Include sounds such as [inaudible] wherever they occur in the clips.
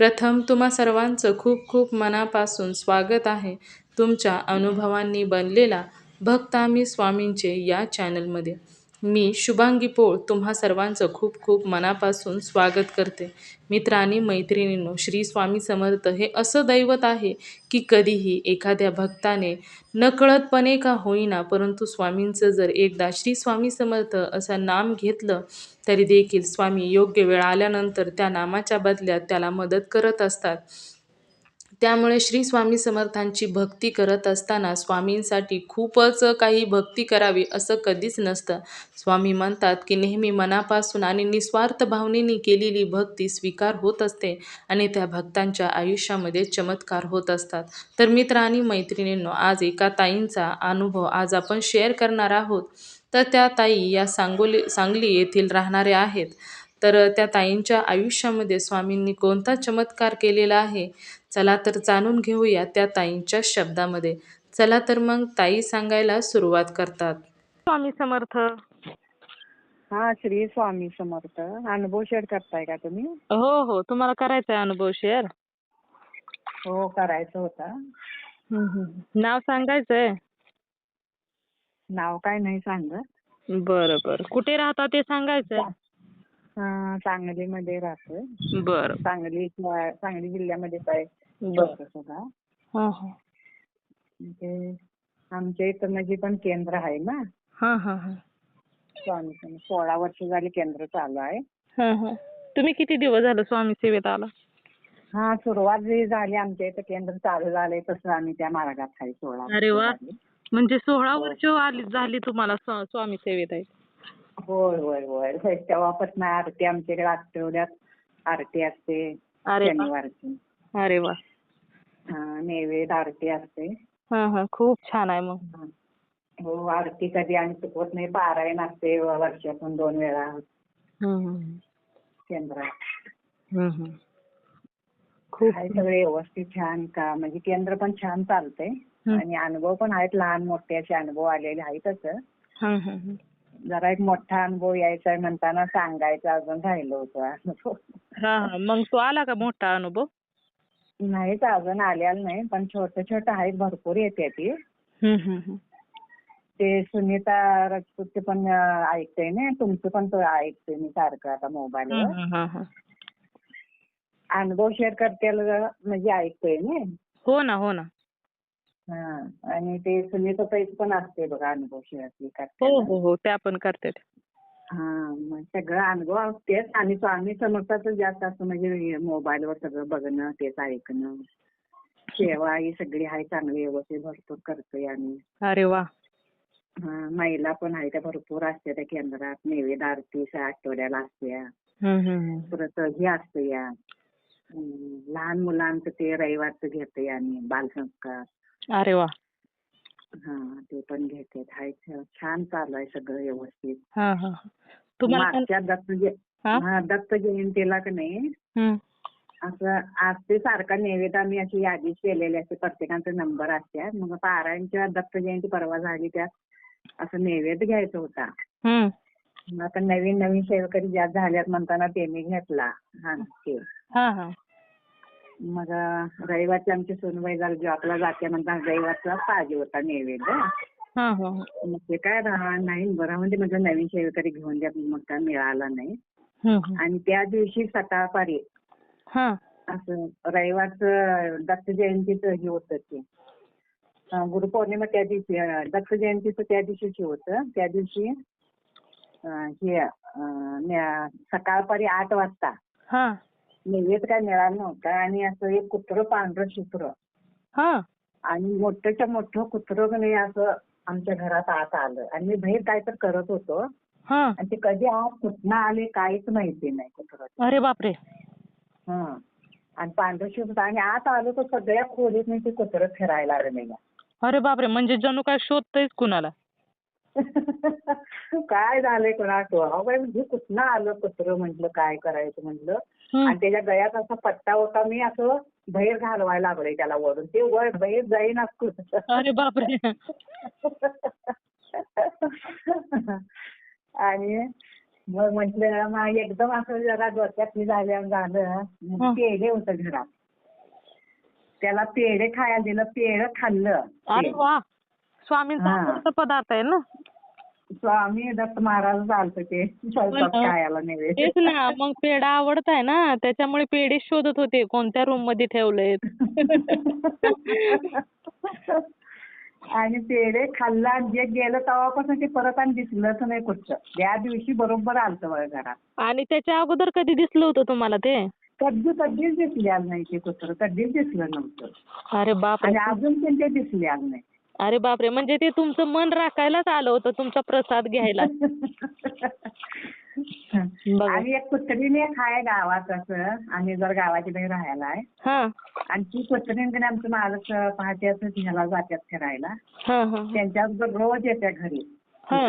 प्रथम तुम्हा सर्वांचं खूप खूप मनापासून स्वागत आहे तुमच्या अनुभवांनी बनलेला भक्त आम्ही स्वामींचे या चॅनलमध्ये मी शुभांगी पोळ तुम्हा सर्वांचं खूप खूप मनापासून स्वागत करते. मित्र आणि मैत्रिणींनो श्री स्वामी समर्थ हे असं दैवत आहे की कधीही एखाद्या भक्ताने नकळतपणे का होईना परंतु स्वामींचं जर एकदा श्री स्वामी समर्थ असं नाम घेतलं तरी देखील स्वामी योग्य वेळ आल्यानंतर त्या नामाच्या बदल्यात त्याला मदत करत असतात. त्यामुळे श्री स्वामी समर्थांची भक्ती करत असताना स्वामींसाठी खूपच काही भक्ती करावी असं कधीच नसतं. स्वामी म्हणतात की नेहमी मनापासून आणि निस्वार्थ भावनेने केलेली भक्ती स्वीकार होत असते आणि त्या भक्तांच्या आयुष्यामध्ये चमत्कार होत असतात. तर मित्र आणि मैत्रिणींनो आज एका ताईंचा अनुभव आज आपण शेअर करणार आहोत. तर त्या ताई या सांगोली सांगली येथील राहणाऱ्या आहेत. तर त्या ताईंच्या आयुष्यामध्ये स्वामींनी कोणता चमत्कार केलेला आहे? चला तर जाणून घेऊया त्या ताईंच्या शब्दामध्ये. चला तर मग ताई सांगायला सुरुवात करतात. स्वामी समर्थ. हा श्री स्वामी समर्थ. अनुभव शेअर करताय का तुम्ही? हो हो. तुम्हाला करायचा आहे अनुभव शेअर हो करायचं होता. नाव सांगायचंय? नाव काय नाही सांगत. बरं बरं. कुठे राहता ते सांगायचंय? सांगलीमध्ये राहतोय. बरं. सांगली सांगली जिल्ह्यामध्येच आहे हां हां. म्हणजे आमच्या इथं म्हणजे पण केंद्र आहे ना. हां हां हां. स्वामी. सोळा वर्ष झाली केंद्र चालू आहे. हां हां. तुम्ही किती दिवस झालं स्वामी सेवेत आला? हा सुरुवात जी झाली आमच्या इथं केंद्र चालू झालंय तसं आम्ही त्या मार्गात आहे सोळा वर्ष अरे वा. म्हणजे सोळा वर्ष आली झाली तुम्हाला स्वा- स्वामी सेवेत आहे. होय होय होय. होय तेव्हापासून आरती आमच्याकडे आठवड्यात आरती असते अरे वा. शनिवारची. अरे वा. हा, नैवेद्य आरती असते. हा हा. खूप छान आहे मग. हो. आरती कधी आणि चुकवत नाही. पारायण असते वर्षातून दोन वेळा. हम्म, केंद्रात. हम्म, हम्म. खूप आहे सगळे व्यवस्थित छान का म्हणजे केंद्र पण छान चालतंय. आणि अनुभव पण आहेत लहान मोठे असे अनुभव आलेले हम्म, हम्म, हम्म. जरा एक मोठा अनुभव यायचा आहे म्हणताना सांगायचं अजून राहिलं होतं अनुभव. हा हा. मग तो आला का मोठा अनुभव? नाहीच अजून आलेला नाही पण छोटे छोटे आहेत भरपूर येते ती. हम्म, हम्म, हम्म. ते सुनीता राजपूतचे पण ऐकते ना? तुमचं पण तो ऐकते मी सारखं आता मोबाईलवर. अनुभव शेअर करते म्हणजे ऐकतोय ना? हो ना हो ना. हा. आणि ते सुनीता ताईच पण असते बघा अनुभव शेअर हो करते हो हो त्या पण करतात. हा मग सगळं अनुभव असतेच. आणि स्वामी समर्थाचं जास्त असं म्हणजे मोबाईलवर सगळं बघणं तेच ऐकणं. सेवा ही सगळी आहे चांगली व्यवस्थित भरपूर करतोय आम्ही. अरे वा. हा महिला पण आहे त्या भरपूर असते त्या केंद्रात. नैवेद्य आरती स- आठवड्याला असते हम्म, हम्म, हम्म. परत हे असतं या. हम्म, लहान मुलांचं ते रविवारचं घेतोय आम्ही बालसंस्कार. अरे वा. हा ते पण घेते. छान चालू आहे सगळं व्यवस्थित. हा हा मागच्या दत्त जय- दत्त जयंतीला का नाही. असं असते सारखा नैवेद्य आम्ही अशी यादी केलेली असते प्रत्येकाचा नंबर असतात मग पारायणच्या दत्त जयंती परवा झाली त्यात असं नैवेद्य घ्यायचा होता. आता नवीन नवीन सेवकरी जास्त झाल्यात म्हणताना ते मी घेतला. ते. हा. मग रविवारची आमची सोनबाई जरा जॉबला जाते म्हणताना रविवारचा पाहिजे होता नैवेद्य. हा. मग ते काय राहा- नाही बरं म्हणजे म्हणजे नवीन सेवेकरी घेऊन द्या मग काय मिळाला नाही. हम्म. आणि त्या दिवशी सकाळपारी हा. असं रविवारचं दत्त जयंतीचं हे होतं ते. अं, गुरुपौर्णिमा त्या दिवशी अं, दत्त जयंतीचं त्या दिवशीच हे होतं. त्या दिवशी अं, हे अं, न्या- सकाळपारी आठ वाजता हा. नैवेद्य काय मिळालं नव्हतं. आणि असं एक कुत्रं पांढरं हा. आणि मोठंच्या मोठं कुत्रं नाही असं आमच्या घरात आत आलं. आणि मी बाहेर काय तर करत होतो. हा. आणि ते कधी आत कुठनं आले काहीच माहिती नाही कुत्रं अरे बापरे. हं. आणि पांढरं शुभ्र आणि आत आलो तर सगळ्या खोलीत ते कुत्रं फिरायला लागलं अरे बापरे. म्हणजे जणू काय शोधतयच कुणाला? [laughs] काय झालंय अहो बाई म्हणजे कुठनं आलं कुत्रं म्हटलं काय करायचं म्हटलं. आणि त्याच्या गळ्यात असा पट्टा होता मी असं बाहेर घालवायला लागले त्याला वरून. ते वर बाहेर जाईनाच कुठं. अरे बापरे. [laughs] आणि मग म्हटलं मग एकदम असं जरा डोक्यात हे झालं. हं. पेढे होतं घरात. त्याला पेढे खायला दिलं पेढे खाल्लं. स्वामींचा. आवडता पदार्थ आहे ना? स्वामी दत्त महाराज चालतं ते. स्वयंपाक खायला तेच ना मग पेढा आवडताय ना त्याच्यामुळे पेढे शोधत होते कोणत्या रूममध्ये ठेवलेत? आणि पेढे खाल्ला आणि जे गेलं तेव्हापासून ते परत आणि दिसलंच नाही कुठचं. त्या दिवशी बरोबर आलतं बघा घरात. आणि त्याच्या अगोदर कधी दिसलं होतं तुम्हाला ते? कधी कधीच दिसलेलं नाही ते कुत्र. कधीच दिसलं नव्हतं. अरे बापरे. आणि अजून पण ते दिसलेलं नाही. अरे बापरे म्हणजे ते तुमचं मन राखायलाच आलं होतं तुमचा प्रसाद घ्यायला. आणि एक कुत्रीने एक आहे गावात असं आम्ही जर गावाच्या बाहेर राहायला आहे. हा. आणि ती कुत्रीने आमचं मालक पहाटे असं ह्याला जात्यात फिरायला. हा हा त्यांच्याबरोबर रोज येत्या घरी हा.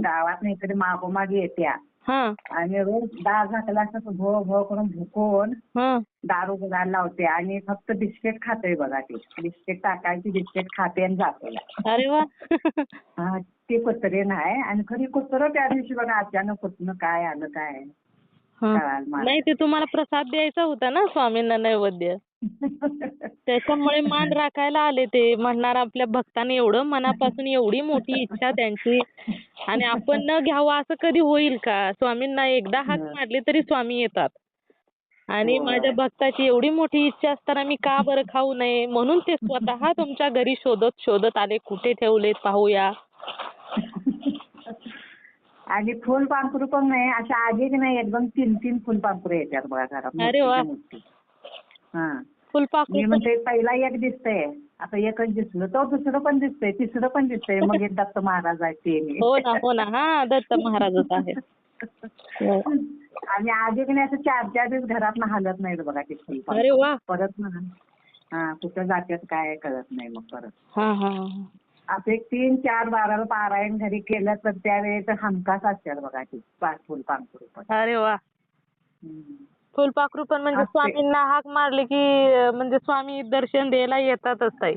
गावात इकडे मागोमाग येत्या. आणि रोज दार झाकला असं भो भो करून भुकून हा. दारू गुलाल लावते आणि फक्त बिस्किट खाते बघा ती. बिस्किट टाकायची बिस्किट खाते आणि जाते. अरे वा. हा, ते कुत्रे नाही. आणि खरी कुत्रं त्या दिवशी बघा अचानक कुठनं काय आलं काय. हा. कळालं मला. नाही ते तुम्हाला प्रसाद द्यायचा होता ना स्वामींना नैवेद्य? [laughs] त्याच्यामुळे मान राखायला आले ते. म्हणणार आपल्या भक्ताने एवढं मनापासून एवढी मोठी इच्छा त्यांची. आणि आपण न घ्यावं असं कधी होईल का? स्वामींना एकदा हाक हं. मारली तरी स्वामी येतात. आणि होय. माझ्या भक्ताची एवढी मोठी इच्छा असताना मी का बरं खाऊ नये? म्हणून ते स्वतः तुमच्या घरी शोधत शोधत आले. कुठे ठेवलेत पाहूया. [laughs] आणि फुलपाखरू पण नाही. अशा आधी की नाही एकदम तीन तीन फुलपाखरू येतात बघा घरात. अरे वा. हा. मी म्हणते पहिला एक दिसतंय. आता एकच दिसलं तो दुसरं पण दिसतंय तिसरं पण दिसतंय. मग एक दत्त महाराज आहेत ते. हो ना हो ना. हा दत्त महाराजच आहे. हो. आणि आधी की नाही असं चार चार दिवस घरात हलत नाहीत बघा ते फुलपाखरू परत ना हा कुठं जात्यात काय कळत नाही मग परत. असं एक तीन चार बाराला पारायण घरी केलं तर त्यावेळेस हमखास असतात बघा ते पाच फुलपाखरू पण अरे वा. फुलपाखरू पण म्हणजे असते. स्वामींना हाक मारली की अं, म्हणजे स्वामी दर्शन द्यायला येतातच ताई.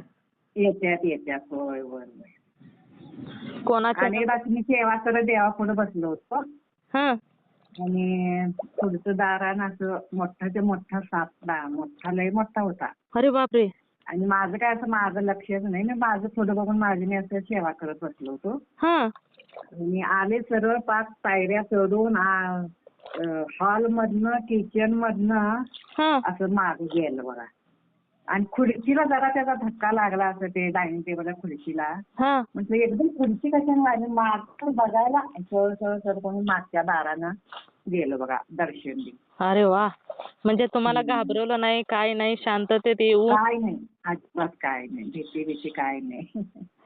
येत्यात येत्यात होय होय होय. कोणाच्या आणि बस मी सेवा करत देवापुढे बसलो होतो. हा. आणि पुढचं दारान असं मोठा ते मोठा साप दा- मोठा लय मोठा होता. अरे बापरे. आणि माझं काय असं माझं लक्षच नाही. मी माझं पुढे बघून माझी मी असं सेवा करत बसलो होतो. हा. आणि आले सरळ पाच पायऱ्या चढून हॉल मधनं किचन मधनं असं मागे गेलं बघा. आणि खुर्चीला जरा त्याचा धक्का लागला असं ते डायनिंग टेबलच्या खुर्चीला. म्हटलं एकदम खुर्ची कशाने लागली? मागं बघायला सळ सळ सळ करून मागच्या दारानं गेलो बघा दर्शन दे अरे वा. म्हणजे तुम्हाला घाबरवलं नाही काय नाही शांततेत येऊन? काय नाही. अजिबात काय नाही. भीती भीती काय नाही.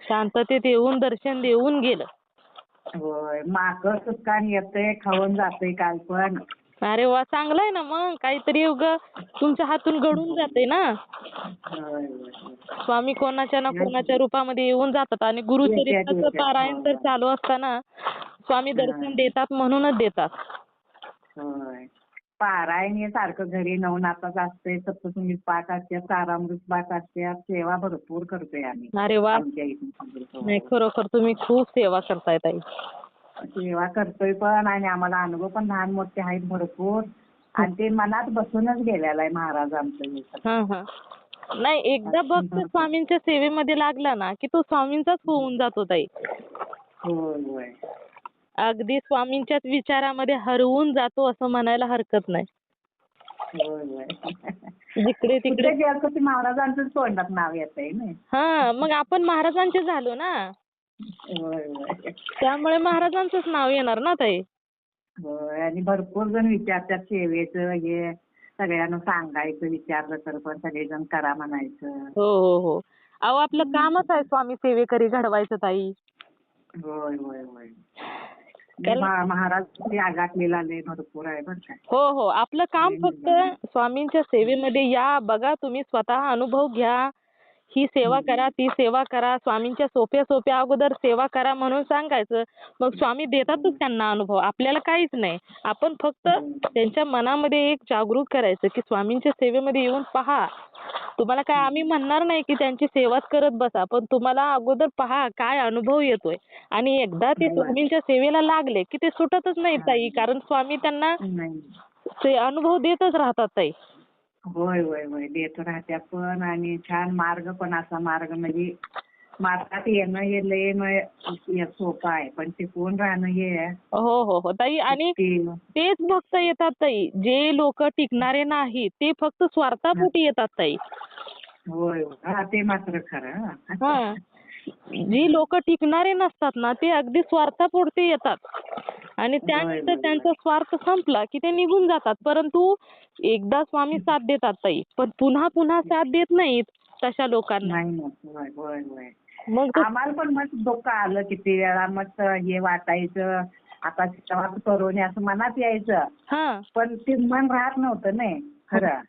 शांततेत येऊन दर्शन देऊन गेलं. होय माग सुटकान येतंय खाऊन जातंय काल पण अरे वा चांगलं आहे ना मग काहीतरी उग तुमच्या हातून घडून जाते ना होय, होय, होय. स्वामी कोणाच्या ना कोणाच्या रूपामध्ये येऊन जातात आणि गुरुचरित्राचं पारायण तर. चालू असताना स्वामी दर्शन. देतात म्हणूनच देतात होय पारायण सारखं घरी नवनाथाचं असतंय सप्तसंगीत पाठ असतात तारामृत पाठ असतात सेवा भरपूर करतोय आम्ही. अरे वा. आमच्या इथून नाही खरोखर तुम्ही खूप सेवा करताय ताई. सेवा करतोय पण आणि आम्हाला अनुभव पण लहान मोठे आहेत भरपूर. आणि ते मनात बसूनच गेलेलं आहे महाराज आमचं हे. हा हा. नाही एकदा भक्त स्वामींच्या सेवेमध्ये लागला ना की तो स्वामींचाच होऊन जातो ताई. होय होय. अगदी स्वामींच्याच विचारामध्ये हरवून जातो असं म्हणायला हरकत नाही. जिकडे तिकडे महाराजांचंच तोंडात नाव येतंय ना? हा मग आपण महाराजांचे झालो ना? त्यामुळे महाराजांचंच नाव येणार ना ताई? होय आणि भरपूर जण विचारतात सेवेचं हे सगळ्यांना सांगायचं विचारलं तर पण सगळेजण करा म्हणायचं. हो हो हो. अहो आपलं कामच आहे स्वामी सेवेकरी घडवायचं ताई. होय होय होय. महाराज ते आगातलेला लय भरपूर आहे बरं का. हो हो. आपलं काम फक्त स्वामींच्या सेवेमध्ये या बघा तुम्ही स्वतः अनुभव घ्या. ही सेवा करा ती सेवा करा स्वामींच्या सोप्या सोप्या अगोदर सेवा करा म्हणून सांगायचं. मग स्वामी देतातच त्यांना अनुभव. आपल्याला काहीच नाही. आपण फक्त त्यांच्या मनामध्ये एक जागरूक करायचं की स्वामींच्या सेवेमध्ये येऊन पहा. तुम्हाला काय आम्ही म्हणणार नाही की त्यांची सेवाच करत बसा पण तुम्हाला अगोदर पहा काय अनुभव येतोय. आणि एकदा ते स्वामींच्या सेवेला लागले की ते सुटतच नाही ताई कारण स्वामी त्यांना ते अनुभव देतच राहतात ताई. होय होय होय. देत राहत्या पण आणि छान मार्ग पण असा मार्ग म्हणजे मार्गात येणं हे लय म- हे सोपं आहे पण राहणं हे हो हो हो. ताई आणि तेच भक्त येतात ताई. जे लोक टिकणारे नाही ते फक्त स्वार्थापोटी येतात ताई. होय. हा ते मात्र खरं. हं. हा जी लोक टिकणारे नसतात ना ते अगदी स्वार्थापुरते येतात. आणि त्यानंतर. त्यांचा स्वार्थ संपला की ते निघून जातात. परंतु एकदा स्वामी साथ देतात ताई. पण पुन्हा पुन्हा साथ देत नाहीत तशा लोकांना. नाही ना होय होय होय. मग ते- आम्हाला पण मग दुःख आलं किती वेळा मग हे वाटायचं. आता सेवा करून असं मनात यायचं. पण ते मन राहत नव्हतं नाही खरं.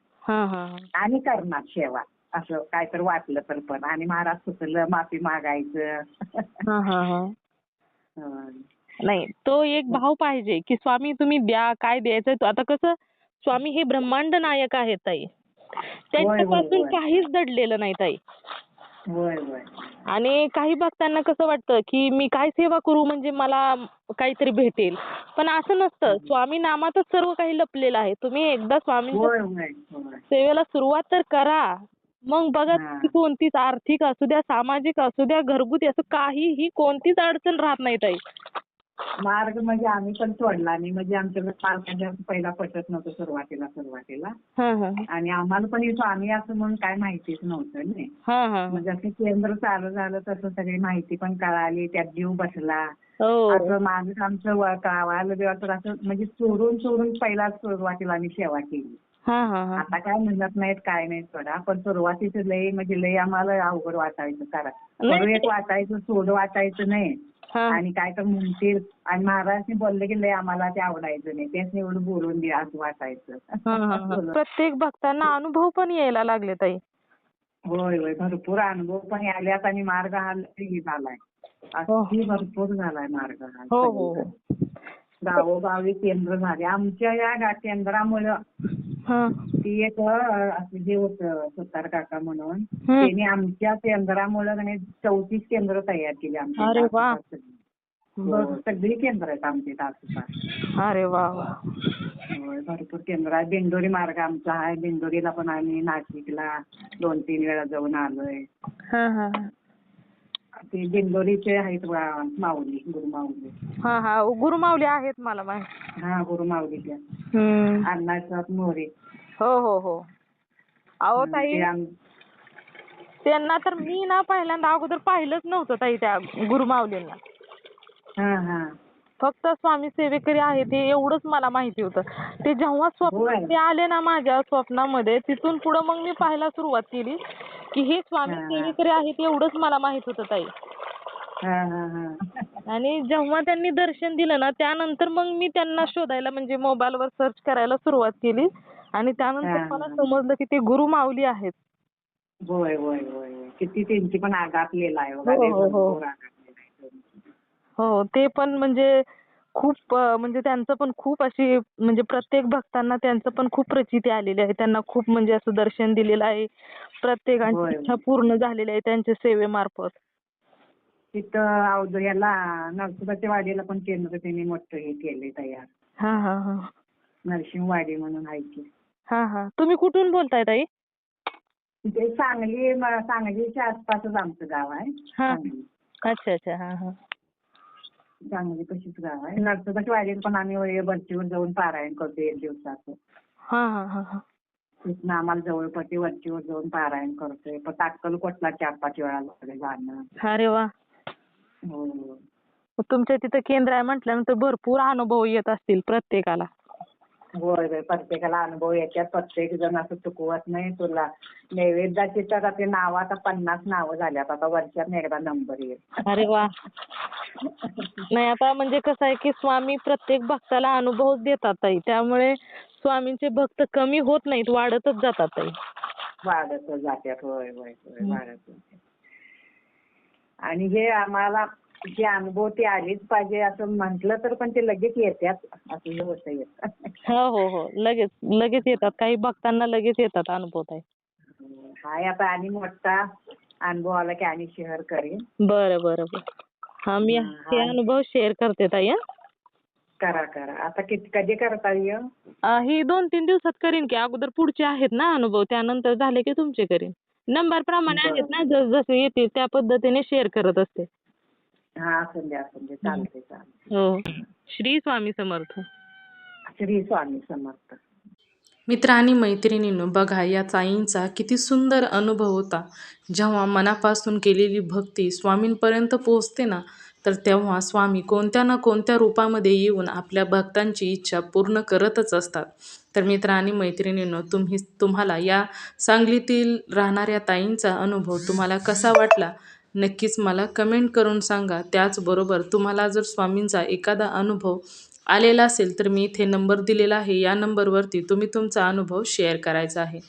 आणि करणार सेवा असं काय तर वाटलं तर पण. आणि महाराज सुचलं माफी मागायचं. [laughs] नाही तो एक भाव पाहिजे की स्वामी तुम्ही द्या काय द्यायचंय तो. आता कसं स्वामी हे ब्रह्मांड नायक आहेत ताई. त्यांच्यापासून. काहीच दडलेलं नाही ताई. आणि काही भक्तांना कसं वाटतं की मी काय सेवा करू म्हणजे मला काहीतरी भेटेल. पण असं नसतं. स्वामी नामातच सर्व काही लपलेलं आहे. तुम्ही एकदा स्वामींच्या होय सेवेला सुरुवात तर करा. मग बघा कोणतीच आर्थिक असू द्या सामाजिक असू द्या घरगुती असं काहीही कोणतीच अडचण राहत नाही ताई. मार्ग म्हणजे आम्ही पण सोडला नाही म्हणजे आमच्याकडे पालकांच्या पहिला पटत नव्हतं सुरुवातीला सुरुवातीला. आणि आम्हाला पण हे स्वामी असं म्हणून काय माहितीच नव्हतं नाही. म्हणजे असं केंद्र चालू झालं तसं सगळी माहिती पण कळाली त्यात जीव बसला. हो. असं माझं आमचं कळवायला बिवा तर असं म्हणजे चोरून चोरून पहिला सुरुवातीला आम्ही सेवा केली. आता काय म्हणत नाहीत काय नाही सोडा. पण सुरुवातीचं लय म्हणजे लय आम्हाला अवघड वाटायचं करा नाही. करू एक वाटायचं सोड वाटायचं नाही. आणि काय तर म्हणतील. आणि महाराजने बोलले की लय आम्हाला ते आवडायचं नाही. तेच एवढं बोलून दे असं वाटायचं. प्रत्येक भक्तांना अनुभव पण यायला लागले ताई. होय होय. भरपूर अनुभव पण आल्यात आणि मार्ग हा लय झालाय. हो. भरपूर झालाय मार्ग हा हो हो गावोगावी केंद्र झाले. आमच्या या केंद्रामुळं ती एक हे होतं सुतार काका म्हणून. त्यांनी आमच्या केंद्रामुळं चौतीस केंद्र तयार केली आमच्या सगळी. हो, केंद्र आहेत आमची तालुक्यात अरे वा भरपूर केंद्र आहे दिंडोरी मार्ग आमचा आहे. दिंडोरीला पण आम्ही नाशिकला दोन तीन वेळा जाऊन आलोय. हा हा हा. ते दिंडोरीचे आहेत माऊली गुरुमाऊली. हा हा. गुरुमावली आहेत मला माहिती. हा गुरुमाऊलीच्या. अण्णासाहेब मोरे. हो हो हो. अहो ताई. त्यांना तर मी ना पहिल्यांदा अगोदर पाहिलंच नव्हतं ताई त्या गुरुमावलींना हा हा. फक्त स्वामी सेवेकरी आहे ते एवढंच मला माहिती होतं. ते जेव्हा स्वप्नात होय. ते आले ना माझ्या स्वप्नामध्ये तिथून पुढं मग मी पाहायला सुरुवात केली की हे स्वामी. सेवेकरी आहेत एवढंच मला माहीत होतं ताई. आणि जेव्हा त्यांनी दर्शन दिलं ना त्यानंतर मग मी त्यांना शोधायला म्हणजे मोबाईलवर सर्च करायला सुरुवात केली आणि त्यानंतर मला. समजलं की ते गुरु माऊली आहेत होय होय. किती त्यांची पण आघातलेला आहे बघा हो, हो, हो. हो ते पण म्हणजे खूप म्हणजे त्यांचं पण खूप अशी म्हणजे प्रत्येक भक्तांना त्यांचं पण खूप प्रचिती आलेली आहे त्यांना खूप म्हणजे असं दर्शन दिलेलं आहे प्रत्येकाची. इच्छा पूर्ण झालेली आहे त्यांच्या सेवेमार्फत तिथं अवध याला नरसोबाच्या वाडीला पण केंद्र त्यांनी मोठं हे केले तयार. हा हा हा. नरसिंहवाडी म्हणून आहे की हा हा. तुम्ही कुठून बोलताय ताई? ते सांगली म- सांगलीच्या आसपासच आमचं गाव आहे. हा. सांगली. अच्छा अच्छा. हा हा. सांगली तशीच गाव आहे. नरसोबाच्या वाडीत पण आम्ही वरचीवर जाऊन पारायण करतो एक दिवसाचं. हा हा हा हा. तिथनं आम्हाला जवळ पडते वरचीवर जाऊन पारायण करतोय. पण अक्कलकोटला चार पाच वेळा लागले जाणं. अरे वा. हो. मग तुमच्या तिथं केंद्र आहे म्हटल्यानंतर भरपूर अनुभव येत असतील प्रत्येकाला. होय होय प्रत्येकाला अनुभव येतात प्रत्येक जण असं चुकवत नाही तुला. नैवेद्याची तर आता नावं आता पन्नास नावं झाल्यात. आता वर्षात एकदा नंबर येईल. अरे वा. नाही आता म्हणजे कसं आहे की स्वामी प्रत्येक भक्ताला अनुभव देतात ताई. त्यामुळे स्वामींचे भक्त कमी होत नाहीत वाढतच जातात ताई. वाढत जात्यात. होय होय होय. वाढत जात्यात आणि हे आम्हाला जे अनुभव ते आलेच पाहिजे असं म्हटलं तर पण ते लगेच येतात असं हे होतं येत हो हो हो. लगेच लगेच येतात. काही भक्तांना लगेच येतात अनुभव ताई. हाय आता आणि मोठा अनुभव आला की आणि शेअर करीन. बरं बरं बरं. हा मी हा, हे हा. अनुभव शेअर करते ताई हं. करा करा. आता किती कधी करता ये अं, ही दोन तीन दिवसात करीन की. अगोदर पुढचे आहेत ना अनुभव. त्यानंतर झाले की तुमचे करीन. नंबर प्रमाणे आहेत ना जस जसे येतील त्या पद्धतीने शेअर करत असते. हा असून दे असून दे चालते चालते हो. श्री स्वामी समर्थ. श्री स्वामी समर्थ. मित्र आणि मैत्रिणींनो बघा या ताईंचा किती सुंदर अनुभव होता. जेव्हा मनापासून केलेली भक्ती स्वामींपर्यंत पोहोचते ना तर तेव्हा स्वामी कोणत्या ना कोणत्या रूपामध्ये येऊन आपल्या भक्तांची इच्छा पूर्ण करतच असतात. तर मित्र आणि मैत्रिणींनो तुम्ही तुम्हाला या सांगलीतील राहणाऱ्या ताईंचा अनुभव तुम्हाला कसा वाटला? नक्कीच मला कमेंट करून सांगा. त्याचबरोबर तुम्हाला जर स्वामींचा एखादा अनुभव आलेला असेल तर मी इथे नंबर दिलेला आहे. या नंबरवरती तुम्ही तुमचा अनुभव शेअर करायचा आहे.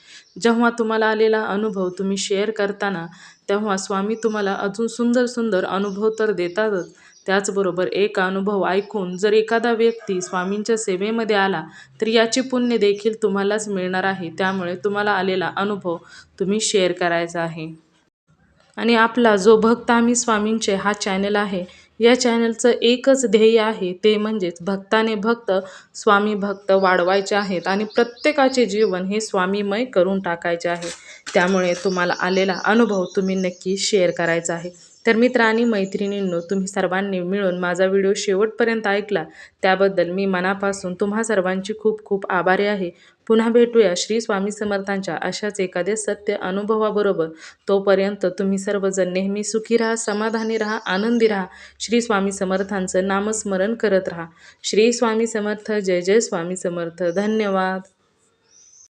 जेव्हा तुम्हाला आलेला अनुभव तुम्ही शेअर करताना तेव्हा स्वामी तुम्हाला अजून सुंदर सुंदर अनुभव तर देतातच. त्याचबरोबर एक अनुभव ऐकून जर एखादा व्यक्ती स्वामींच्या सेवेमध्ये आला तर याचे पुण्य देखील तुम्हालाच मिळणार आहे. त्यामुळे तुम्हाला आलेला अनुभव तुम्ही शेअर करायचा आहे. आणि आपला जो भक्त आम्ही स्वामींचे हा चॅनल आहे या चॅनलचं एकच ध्येय आहे ते म्हणजेच भक्ताने भक्त स्वामी भक्त वाढवायचे आहेत आणि प्रत्येकाचे जीवन हे स्वामीमय करून टाकायचे आहे. त्यामुळे तुम्हाला आलेला अनुभव तुम्ही नक्की शेअर करायचा आहे. तर मित्र आणि मैत्रिणींनो तुम्ही सर्वांनी मिळून माझा व्हिडिओ शेवटपर्यंत ऐकला. त्याबद्दल मी मनापासून तुम्हा सर्वांची खूप खूप आभारी आहे. पुन्हा भेटूया श्री स्वामी समर्थांच्या अशाच एखाद्या सत्य अनुभवाबरोबर. तोपर्यंत तुम्ही सर्वजण नेहमी सुखी राहा समाधानी राहा आनंदी राहा. श्री स्वामी समर्थांचं नामस्मरण करत राहा. श्री स्वामी समर्थ जय जय स्वामी समर्थ. धन्यवाद.